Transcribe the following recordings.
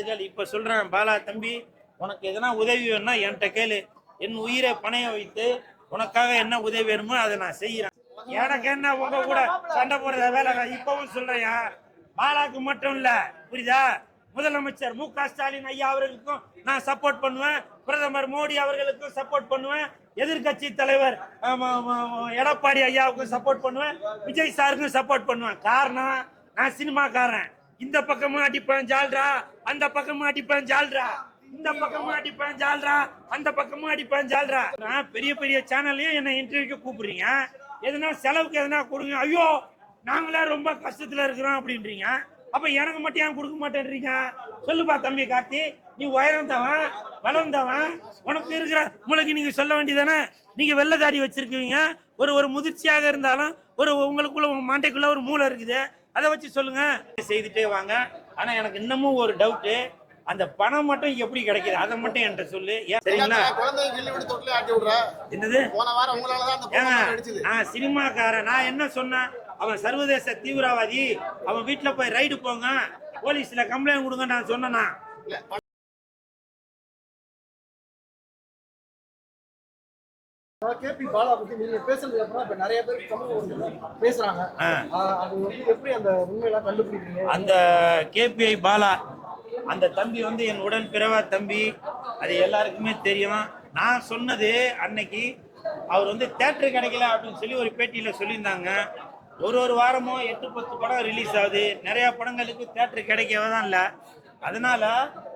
வாழ்த்துக்கள் இப்போ சொல்றேன் பாலா தம்பி உனக்கு எதனா உதவி வேணும்னா என்கிட்ட கேளு. என் உயிரை பணைய வைத்து உனக்காக என்ன உதவி வேணுமோ அதை நான் செய்யறேன். எனக்கு என்ன உங்க கூட சண்டை போடுறத வேலை நான் இப்பவும் சொல்றேன் பாலாக்கு மட்டும் இல்ல புரியுதா? முதலமைச்சர் மு க ஸ்டாலின் ஐயா அவர்களுக்கும் நான் சப்போர்ட் பண்ணுவேன். பிரதமர் மோடி அவர்களுக்கும் சப்போர்ட் பண்ணுவேன். எதிர்க்கட்சி தலைவர் எடப்பாடி ஐயாவுக்கும் சப்போர்ட் பண்ணுவேன். விஜய் சாருக்கும் சப்போர்ட் பண்ணுவேன். காரணம் நான் சினிமாக்காரன் இந்த பக்கமும் அடிப்பேன் ஜால்ரா அந்த பக்கமும் அடிப்பேன் ஜால்ரா இந்த பக்கமும் அடிப்பேன் ஜால்ரா அந்த பக்கமும் அடிப்பேன் ஜால்ரா நான் பெரிய பெரிய சேனல்லையும் என்ன இன்டர்வியூக்கு கூப்பிடுறீங்க. எதுனா செலவுக்கு எதுனா கொடுங்க. ஐயோ நாங்களே ரொம்ப கஷ்டத்துல இருக்கிறோம் அப்படின்றீங்க. அப்ப எனக்கு மட்டும் ஏன் கொடுக்க மாட்டேன்றீங்க? சொல்லுப்பா தம்பி கார்த்தி நீ உயர்ந்தவன் வளர்ந்தவன். உனக்கு இருக்கிற உங்களுக்கு நீங்க சொல்ல வேண்டியதானே? நீங்க வெள்ளதாடி வச்சிருக்கீங்க. ஒரு ஒரு முதிர்ச்சியாக இருந்தாலும் ஒரு உங்களுக்குள்ள உங்க மாண்டைக்குள்ள ஒரு மூளை இருக்குது. அதை வச்சு சொல்லுங்க. செய்துட்டே வாங்க. ஆனா எனக்கு இன்னமும் ஒரு டவுட்டு அந்த பணம் மட்டும் எப்படி கிடைக்குது? அதை மட்டும் என்கிட்ட சொல்லு. ஏன் சரிங்களா என்னது? நான் சினிமாக்காரன். நான் என்ன சொன்னேன்? அவன் சர்வதேச தீவிரவாதி. அவன் வீட்டுல போய் ரைடு போங்க. போலீஸ்ல கம்ப்ளைண்ட் கொடுங்க நான் சொன்னேனா? கேபி பாலா பத்தி நீங்க பேசுறது அப்புறம் இப்ப நிறைய பேர் பேசுறாங்க. அது வந்து எப்படி அந்த உண்மையெல்லாம் கண்டுபிடிக்கிறீங்க? அந்த கேபிஐ பாலா அந்த தம்பி வந்து என் உடன் பிறவா தம்பி அது எல்லாருக்குமே தெரியும். நான் சொன்னது அன்னைக்கு அவர் வந்து தேட்டர் கிடைக்கல அப்படின்னு சொல்லி ஒரு பேட்டியில சொல்லியிருந்தாங்க. ஒரு ஒரு வாரமும் எட்டு பத்து படம் ரிலீஸ் ஆகுது. நிறைய படங்களுக்கு தேட்டர் கிடைக்கவே தான் இல்லை. அதனால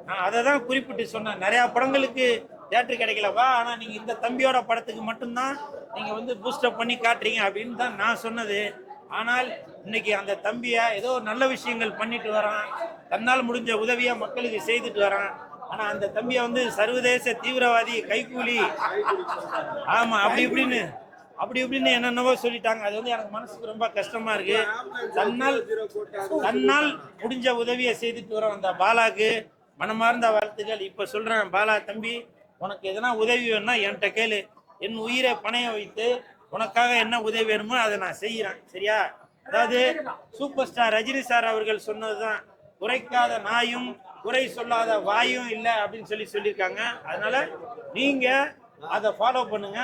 நான் அதை தான் குறிப்பிட்டு சொன்னேன். நிறைய படங்களுக்கு தேட்டர் கிடைக்கலப்பா ஆனால் நீங்கள் இந்த தம்பியோட படத்துக்கு மட்டும்தான் நீங்கள் வந்து பூஸ்டப் பண்ணி காட்டுறீங்க அப்படின்னு தான் நான் சொன்னது. ஆனால் இன்னைக்கு அந்த தம்பியை ஏதோ நல்ல விஷயங்கள் பண்ணிட்டு வரான். தன்னால் முடிஞ்ச உதவியை மக்களுக்கு செய்துட்டு வரான். ஆனால் அந்த தம்பியை வந்து சர்வதேச தீவிரவாதி கைகூலி. ஆமாம் அப்படி இப்படின்னு அப்படி இப்படின்னு என்னென்னவோ சொல்லிட்டாங்க. அது வந்து எனக்கு மனசுக்கு ரொம்ப கஷ்டமா இருக்கு. தன்னால் தன்னால் முடிஞ்ச உதவியை செய்துட்டு வரோம் அந்த பாலாக்கு மனமார்ந்த வாழ்த்துக்கள். இப்போ சொல்றேன் பாலா தம்பி உனக்கு எதனா உதவி வேணும்னா என்கிட்ட கேளு. என் உயிரை பணைய வைத்து உனக்காக என்ன உதவி வேணுமோ அதை நான் செய்யறேன். சரியா? அதாவது சூப்பர் ஸ்டார் ரஜினி சார் அவர்கள் சொன்னதுதான். குறைக்காத நாயும் குறை சொல்லாத வாயும் இல்லை அப்படின்னு சொல்லி சொல்லியிருக்காங்க. அதனால நீங்க அதை ஃபாலோ பண்ணுங்க.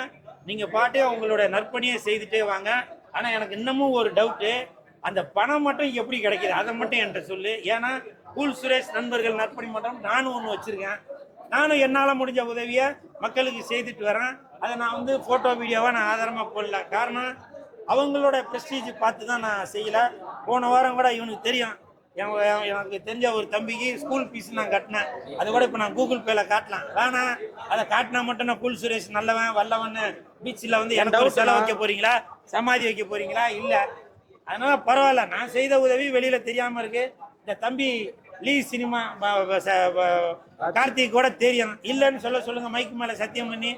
நீங்க பாட்டே உங்களோட நற்பணியை செய்துட்டே வாங்க. ஆனா எனக்கு இன்னமும் ஒரு டவுட்டு அந்த பணம் மட்டும் எப்படி கிடைக்கிது? அதை மட்டும் என்கிட்ட சொல்லு. ஏன்னா கூல் சுரேஷ் நண்பர்கள் நற்பணி மட்டும் நானும் ஒன்று வச்சிருக்கேன். நானும் என்னால் முடிஞ்ச உதவியை மக்களுக்கு செய்துட்டு வரேன். அதை நான் வந்து ஃபோட்டோ வீடியோவாக நான் ஆதாரமாக போடல. காரணம் அவங்களோட ப்ரெஸ்டீஜ் பார்த்து தான் நான் செய்யலை. போன வாரம் கூட இவனுக்கு தெரியும். என் எனக்கு தெரிஞ்ச ஒரு தம்பிக்கு ஸ்கூல் ஃபீஸ் நான் கட்டினேன். அது கூட இப்போ நான் கூகுள் பேல காட்டலாம். வேணாம் அதை காட்டினா மட்டும் நான் கூல் சுரேஷ் நல்லவன் வல்லவன்னு பீச்சில் வந்து எனக்கு ஒரு செலவு வைக்க போறீங்களா? சமாதி வைக்க போறீங்களா? இல்லை. அதனால பரவாயில்ல. நான் செய்த உதவி வெளியில தெரியாம இருக்கு. இந்த தம்பி லீ சினிமா கார்த்திக் கூட தெரியும். இல்லைன்னு சொல்ல சொல்லுங்க மைக்கு மேல சத்தியம் பண்ணி.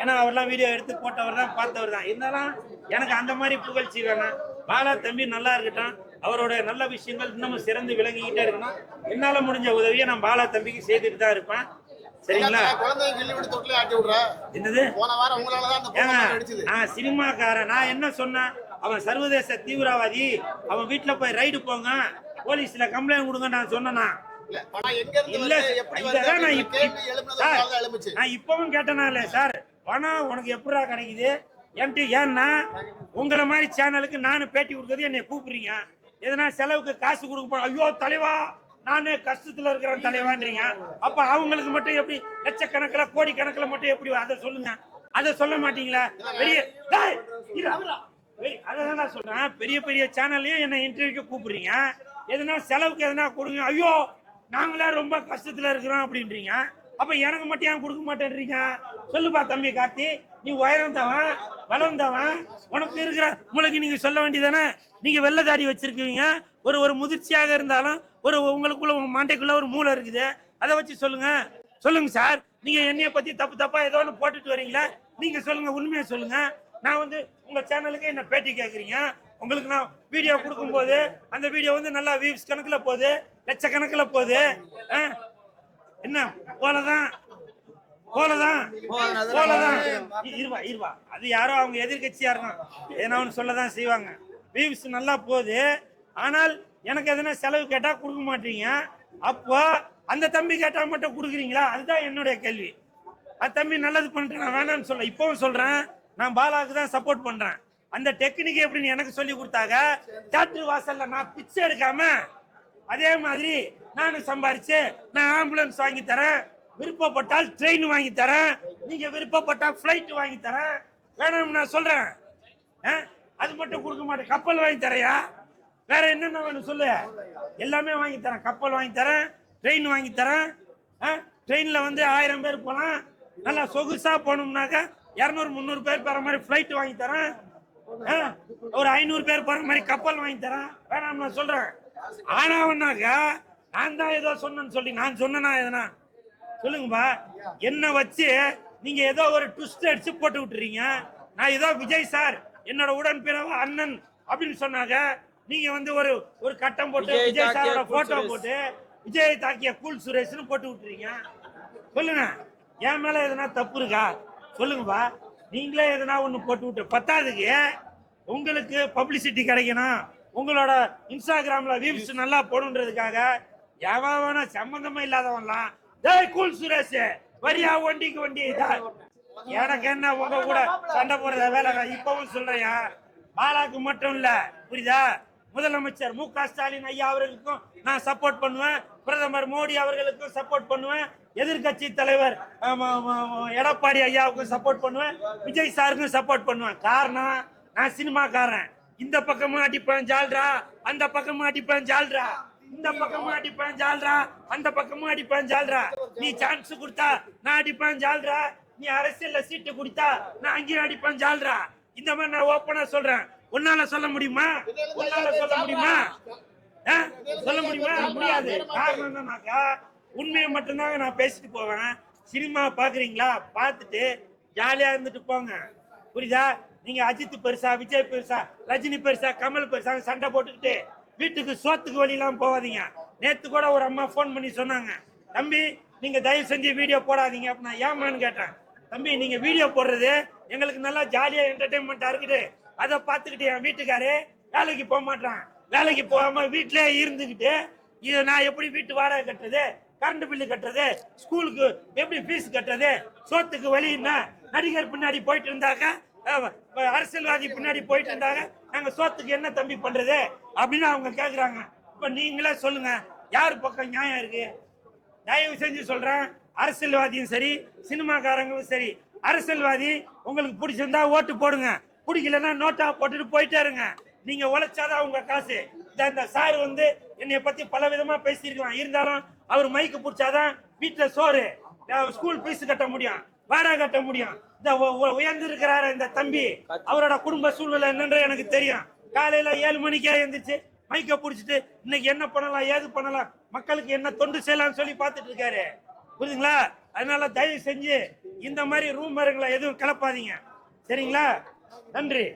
ஏன்னா அவர்லாம் வீடியோ எடுத்து போட்டவர் தான் பார்த்தவர் தான். இருந்தாலும் எனக்கு அந்த மாதிரி புகழ்ச்சி வேணாம். பாலா தம்பி நல்லா இருக்கட்டும். அவரோட நல்ல விஷயங்கள் இன்னமும் சிறந்து விளங்கிக்கிட்டே இருக்கணும். என்னால முடிஞ்ச உதவியை நான் பாலா தம்பிக்கு செய்துட்டு தான் இருப்பேன். சரிங்களா? என்னது? நான் சினிமாக்காரன். நான் என்ன சொன்னேன்? அவன் சர்வதேச தீவிரவாதி. அவன் வீட்டுல போய் ரைடு போங்க. போலீஸ்ல கம்ப்ளைண்ட் கொடுங்க நான் சொன்னேனா? நான் தான் இப்பவும் கேட்டனா இல்ல சார் பணம் உனக்கு எப்படா கிடைக்குது? என்கிட்ட ஏன்னா உங்களை மாதிரி சேனலுக்கு நானும் பேட்டி கொடுக்கறது என்னை கூப்பிடுறீங்க. எதனா செலவுக்கு காசு கொடுக்க ஐயோ தலைவா நானே கஷ்டத்துல இருக்கிறேன் தலைவான்றீங்க. அப்ப அவங்களுக்கு மட்டும் எப்படி லட்சக்கணக்கில் கோடி கணக்கில் மட்டும் எப்படி அதை சொல்லுங்க? அதை சொல்ல மாட்டீங்களா? பெரிய அதான் நான் சொல்றேன். பெரிய பெரிய சேனல்லையும் என்ன இன்டர்வியூக்கு கூப்பிடுறீங்க. எதனா செலவுக்கு எதனா கொடுங்க. ஐயோ நாங்களே ரொம்ப கஷ்டத்தில் இருக்கிறோம் அப்படின்றீங்க. அப்போ எனக்கு மட்டும் ஏன் கொடுக்க மாட்டேன்றீங்க? சொல்லுப்பா தம்பி கார்த்தி நீ உயர்ந்தவன் வளர்ந்தவன் உனக்கு இருக்கிற உங்களுக்கு நீங்கள் சொல்ல வேண்டியதானே? நீங்கள் வெள்ளதாடி வச்சுருக்கீங்க. ஒரு ஒரு முதிர்ச்சியாக இருந்தாலும் ஒரு உங்களுக்குள்ள உங்கள் மண்டைக்குள்ள ஒரு மூளை இருக்குது. அதை வச்சு சொல்லுங்க. சொல்லுங்க சார் நீங்கள் என்னைய பற்றி தப்பு தப்பாக ஏதோ ஒன்று போட்டுட்டு வரீங்களா நீங்கள் சொல்லுங்கள் உண்மையை சொல்லுங்கள் நான் வந்து உங்கள் சேனலுக்கு என்ன பேட்டி கேட்குறீங்க உங்களுக்கு நான் வீடியோ கொடுக்கும்போது அந்த வீடியோ வந்து நல்லா வியூஸ் கணக்கில் போகுது லட்சக்கணக்கில் போகுது. ஆ? என்ன? போலதான். போலதான். போலதான். இருவா இருவா. அது யாரோ அவங்க எதிர்கட்சியா இருக்கும் ஏன்னா ஒன்று சொல்லதான் செய்வாங்க. வியூஸ் நல்லா போகுது. ஆனால் எனக்கு எதனா செலவு கேட்டா கொடுக்க மாட்டீங்க. அப்போ அந்த தம்பி கேட்டா மட்டும் கொடுக்குறீங்களா? அதுதான் என்னுடைய கேள்வி. அது தம்பி நல்லது பண்ணிட்டு நான் வேணாம்னு சொல்ல இப்பவும் சொல்றேன். நான் பாலாவுக்கு தான் சப்போர்ட் பண்றேன். அந்த டெக்னிக் எப்படின்னு எனக்கு சொல்லி கொடுத்தாங்க தேட்டர் வாசல்ல நான் பிச்சை எடுக்காம அதே மாதிரி நானும் சம்பாரிச்சு நான் ஆம்புலன்ஸ் வாங்கி தரேன். விருப்பப்பட்டால் ட்ரெயின் வாங்கி தரேன். நீங்க விருப்பப்பட்டால் ஃப்ளைட் வாங்கி தரேன். வேணும் நான் சொல்றேன். ஆ? அது மட்டும் கொடுக்க மாட்டேன். கப்பல் வாங்கி தரையா? வேற என்னென்ன வேணும் சொல்லு. எல்லாமே வாங்கி தரேன். கப்பல் வாங்கி தரேன். ட்ரெயின் வாங்கி தரேன். ட்ரெயினில் வந்து ஆயிரம் பேர் போகலாம். நல்லா சொகுசாக போனோம்னாக்கா இரநூறு முந்நூறு பேர் போகிற மாதிரி ஃப்ளைட் வாங்கி தரேன். ஒரு ஐநூறு பேர் போற மாதிரி கப்பல் வாங்கி தரேன். வேணாம் நான் சொல்றேன். ஆனாவனாக்கா நான் தான் ஏதோ சொன்னேன்னு சொல்லி நான் சொன்னேனா எதனா? சொல்லுங்கப்பா. என்ன வச்சு நீங்க ஏதோ ஒரு ட்விஸ்ட் அடிச்சு போட்டு விட்டுறீங்க. நான் ஏதோ விஜய் சார் என்னோட உடன்பிறவா அண்ணன் அப்படின்னு சொன்னாங்க நீங்க வந்து ஒரு ஒரு கட்டம் போட்டு விஜய் சாரோட போட்டோ. போட்டு விஜய் தாக்கிய கூல் சுரேஷ்னு போட்டு விட்டுறீங்க. சொல்லுங்க. என் மேல எதனா தப்பு இருக்கா? சொல்லுங்கப்பா. நீங்களே எதனா ஒன்று போட்டு விட்டு பத்தாதுக்கு உங்களுக்கு பப்ளிசிட்டி கிடைக்கணும். உங்களோட இன்ஸ்டாகிராமில் வியூஸ் நல்லா போடுன்றதுக்காக எவன் வேணா சம்பந்தமே இல்லாதவன்லாம் டேய் கூல் சுரேஷ் வரியா வண்டிக்கு வண்டி இதா. எனக்கு என்ன உங்க கூட சண்டை போடுறத வேலை இப்பவும் சொல்றேன் பாலாக்கு மட்டும் இல்ல புரியுதா? முதலமைச்சர் மு க ஸ்டாலின் ஐயா அவர்களுக்கும் நான் சப்போர்ட் பண்ணுவேன். பிரதமர் மோடி அவர்களுக்கும் சப்போர்ட் பண்ணுவேன். எதிர்க்கட்சி தலைவர் எடப்பாடி ஐயாவுக்கும் சப்போர்ட் பண்ணுவேன். விஜய் சாருக்கும் சப்போர்ட் பண்ணுவேன். காரணம் நான் சினிமாக்காரன். இந்த பக்கமும் அடிப்பேன் ஜால்ரா அந்த பக்கமும் அடிப்பேன் ஜால்ரா இந்த பக்கமும் அடிப்பேன் ஜால்ரா அந்த பக்கமும் அடிப்பேன் ஜால்ரா நீ சான்ஸ் கொடுத்தா நான் அடிப்பேன் ஜால்ரா நீ அரசியல்ல சீட்டு கொடுத்தா நான் அங்கேயும் அடிப்பேன் ஜால்ரா இந்த மாதிரி நான் ஓப்பனா சொல்றேன். உன்னால சொல்ல முடியுமா? உன்னால சொல்ல முடியுமா? ஆ? சொல்ல முடியுமா? முடியாது. காரணம் என்னன்னாக்கா உண்மையை மட்டும்தாங்க நான் பேசிட்டு போவேன். சினிமா பாக்குறீங்களா? பார்த்துட்டு ஜாலியா இருந்துட்டு போங்க. புரியுதா? நீங்க அஜித் பெருசா விஜய் பெருசா ரஜினி பெருசா கமல் பெருசா சண்டை போட்டுக்கிட்டு வீட்டுக்கு சோத்துக்கு வழியெல்லாம் போகாதீங்க. நேத்து கூட ஒரு அம்மா ஃபோன் பண்ணி சொன்னாங்க. தம்பி நீங்க தயவு செஞ்சு வீடியோ போடாதீங்க அப்ப நான் ஏமான்னு கேட்டேன். தம்பி நீங்க வீடியோ போடுறது எங்களுக்கு நல்லா ஜாலியா என்டர்டைன்மெண்டா இருக்குது. அதை பார்த்துக்கிட்டு என் வீட்டுக்காரு வேலைக்கு போக மாட்டான். வேலைக்கு போகாம வீட்டிலே இருந்துக்கிட்டு இது நான் எப்படி வீட்டு வாடகை கட்டுறது? கரண்ட் பில்லு கட்டுறது ஸ்கூலுக்கு எப்படி ஃபீஸ் கட்டுறது சோத்துக்கு வழின்னா நடிகர் பின்னாடி போயிட்டு இருந்தாக்க அரசியல்வாதி பின்னாடி போயிட்டு இருந்தாங்க. நாங்க சோத்துக்கு என்ன தம்பி பண்றது அப்படின்னு அவங்க கேக்குறாங்க. இப்ப நீங்களே சொல்லுங்க யார் பக்கம் நியாயம் இருக்கு? தயவு செஞ்சு சொல்றேன் அரசியல்வாதியும் சரி சினிமாக்காரங்களும் சரி அரசியல்வாதி உங்களுக்கு பிடிச்சிருந்தா ஓட்டு போடுங்க. பிடிக்கலன்னா நோட்டா போட்டுட்டு போயிட்டே இருங்க. நீங்க உழைச்சாதான் உங்க காசு. இந்த இந்த சார் வந்து என்னைய பத்தி பல விதமா பேசியிருக்கலாம். இருந்தாலும் அவர் மைக்கு பிடிச்சாதான் வீட்டுல சோறு. ஸ்கூல் ஃபீஸ் கட்ட முடியும். வாடகை கட்ட முடியும். இந்த உயர்ந்து இருக்கிறாரு இந்த தம்பி. அவரோட குடும்ப சூழ்நிலை என்னன்ற எனக்கு தெரியும். காலையில ஏழு மணிக்கே எழுந்திரிச்சு மைக்க பிடிச்சிட்டு இன்னைக்கு என்ன பண்ணலாம் ஏது பண்ணலாம் மக்களுக்கு என்ன தொண்டு செய்யலாம்னு சொல்லி பார்த்துட்டு இருக்காரு. புரியுதுங்களா? அதனால தயவு செஞ்சு இந்த மாதிரி ரூமருங்களை எதுவும் கிளப்பாதீங்க. சரிங்களா? நன்றி.